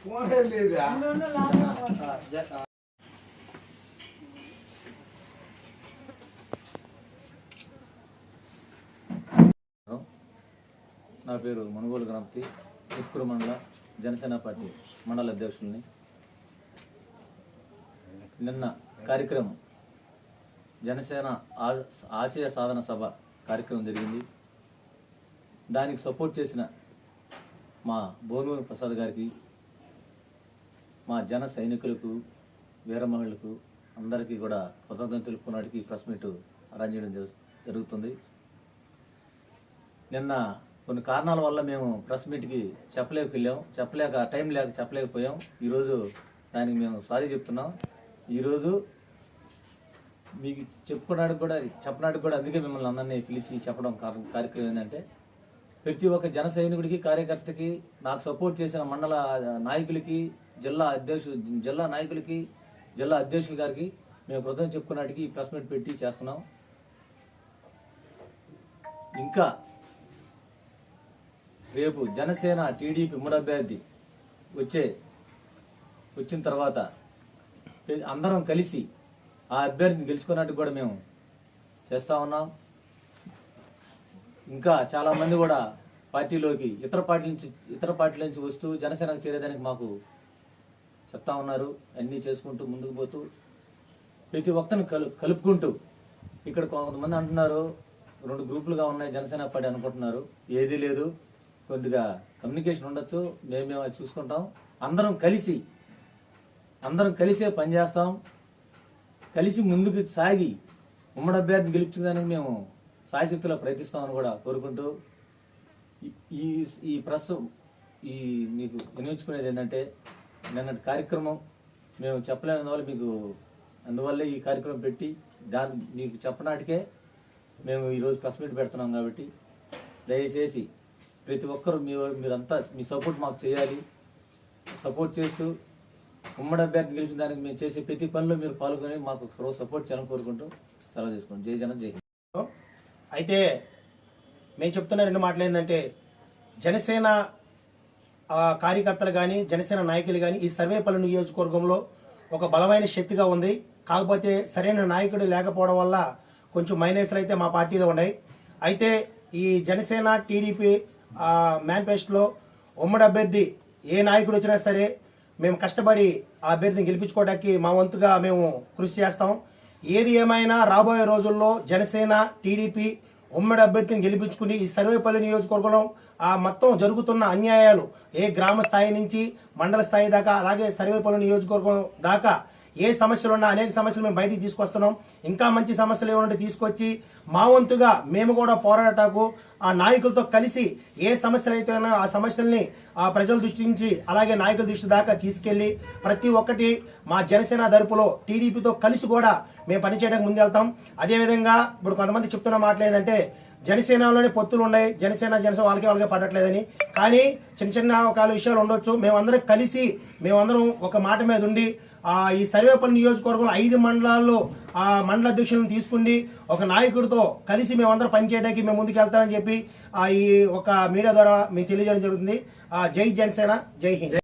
ఫోనే లేదా నా పేరు మనుగోలు గణపతి చిత్తూరు మండల జనసేన పార్టీ మండల అధ్యక్షుల్ని. నిన్న కార్యక్రమం జనసేన ఆశయ సాధన సభ కార్యక్రమం జరిగింది. దానికి సపోర్ట్ చేసిన మా భువనూరు ప్రసాద్ గారికి మా జన సైనికులకు వీరమహిళలకు అందరికీ కూడా కృతజ్ఞతలు తెలుపుకున్నటికి ప్రెస్ మీట్ అరేంజ్ చేయడం జరుగుతుంది. నిన్న కొన్ని కారణాల వల్ల మేము ప్రెస్ మీట్కి చెప్పలేక వెళ్ళాం చెప్పలేక టైం లేక చెప్పలేకపోయాం. ఈరోజు దానికి మేము సారీ చెప్తున్నాం. ఈరోజు మీకు చెప్పుకోవడానికి కూడా చెప్పడానికి కూడా అందుకే మిమ్మల్ని అందరినీ పిలిచి చెప్పడం కార్యక్రమం ఏంటంటే ప్రతి ఒక్క జన సైనికుడికి కార్యకర్తకి నాకు సపోర్ట్ చేసిన మండల నాయకులకి జిల్లా అధ్యక్షుడు జిల్లా నాయకులకి జిల్లా అధ్యక్షుల గారికి మేము కృతజ్ఞత చెప్పుకున్నట్టుకి ప్రెస్ మీట్ పెట్టి చేస్తున్నాం. ఇంకా రేపు జనసేన టీడీపీ ఉమ్మడి అభ్యర్థి వచ్చే వచ్చిన తర్వాత అందరం కలిసి ఆ అభ్యర్థిని గెలుచుకున్నట్టు కూడా మేము చేస్తా ఉన్నాం. ఇంకా చాలా మంది కూడా పార్టీలోకి ఇతర పార్టీ నుంచి ఇతర పార్టీల నుంచి వస్తూ జనసేనకు చేరేదానికి మాకు చెప్తా ఉన్నారు. అన్నీ చేసుకుంటూ ముందుకు పోతూ ప్రతి ఒక్కరిని కలు కలుపుకుంటూ ఇక్కడ కొంతమంది అంటున్నారు రెండు గ్రూపులుగా ఉన్నాయి జనసేన పార్టీ అనుకుంటున్నారు. ఏదీ లేదు కొద్దిగా కమ్యూనికేషన్ ఉండొచ్చు మేము మేము అది చూసుకుంటాం. అందరం కలిసి అందరం కలిసే పనిచేస్తాం కలిసి ముందుకు సాగి ఉమ్మడి అభ్యర్థి గెలిపించడానికి మేము సాయశక్తిలో ప్రయత్నిస్తామని కూడా కోరుకుంటూ ఈ- ఈ ఈ ప్రెస్ ఈ మీకు వినియోగించుకునేది ఏంటంటే నిన్నటి కార్యక్రమం మేము చెప్పలేనందువల్ల మీకు అందువల్లే ఈ కార్యక్రమం పెట్టి దాన్ని మీకు చెప్పనాటికే మేము ఈరోజు ప్రెస్ మీట్ పెడుతున్నాం కాబట్టి దయచేసి ప్రతి ఒక్కరు మీ మీరంతా మీ సపోర్ట్ మాకు చేయాలి. సపోర్ట్ చేస్తూ ఉమ్మడి అభ్యర్థి గెలిచిన దానికి మేము చేసే ప్రతి పనిలో మీరు పాల్గొని మాకు సపోర్ట్ చేయాలని కోరుకుంటూ సెలవు చేసుకోండి జై జన జై అయితే మేము చెప్తున్న రెండు మాటలు ఏంటంటే జనసేన కార్యకర్తలు కానీ జనసేన నాయకులు కానీ ఈ సర్వేపల్లి నియోజకవర్గంలో ఒక బలమైన శక్తిగా ఉంది. కాకపోతే సరైన నాయకుడు లేకపోవడం వల్ల కొంచెం మైనస్లు అయితే మా పార్టీలో ఉన్నాయి. అయితే ఈ జనసేన టీడీపీ మేనిఫెస్టోలో ఉమ్మడి అభ్యర్థి ఏ నాయకుడు వచ్చినా సరే మేము కష్టపడి ఆ అభ్యర్థిని గెలిపించుకోవడానికి మా వంతుగా మేము కృషి చేస్తాం. ఏది ఏమైనా రాబోయే రోజుల్లో జనసేన టీడీపీ ఉమ్మడి అభ్యర్థిని గెలిపించుకుని ఈ సర్వేపల్లి నియోజకవర్గంలో ఆ మొత్తం జరుగుతున్న అన్యాయాలు ఏ గ్రామ స్థాయి నుంచి మండల స్థాయి దాకా అలాగే సర్వేపల్లి నియోజకవర్గం దాకా ఏ సమస్యలు ఉన్నా అనేక సమస్యలు మేము బయటికి తీసుకొస్తున్నాం. ఇంకా మంచి సమస్యలు ఏమంటే తీసుకొచ్చి మా వంతుగా మేము కూడా పోరాటకు ఆ నాయకులతో కలిసి ఏ సమస్యలు అయితే ఆ సమస్యల్ని ఆ ప్రజల దృష్టి నుంచి అలాగే నాయకుల దృష్టి దాకా తీసుకెళ్ళి ప్రతి ఒక్కటి మా జనసేన దరుపులో టీడీపీతో కలిసి కూడా మేము పనిచేయడానికి ముందు వెళ్తాం అదేవిధంగా ఇప్పుడు కొంతమంది చెప్తున్న మాటలు ఏంటంటే జనసేనలోనే పొత్తులు ఉన్నాయి జనసేన జనసేన వాళ్ళకి వాళ్ళకి పడట్లేదని. కానీ చిన్న చిన్న ఒక విషయాలు ఉండొచ్చు. మేమందరం కలిసి మేమందరం ఒక మాట మీద ఉండి ఆ ఈ సర్వేపల్లి నియోజకవర్గంలో ఐదు మండలాల్లో ఆ మండల అధ్యక్షులను తీసుకుండి ఒక నాయకుడితో కలిసి మేమందరం పనిచేయడానికి మేము ముందుకు వెళ్తామని చెప్పి ఈ ఒక మీడియా ద్వారా మీకు తెలియజేయడం జరుగుతుంది. ఆ జై జనసేన జై హింద్.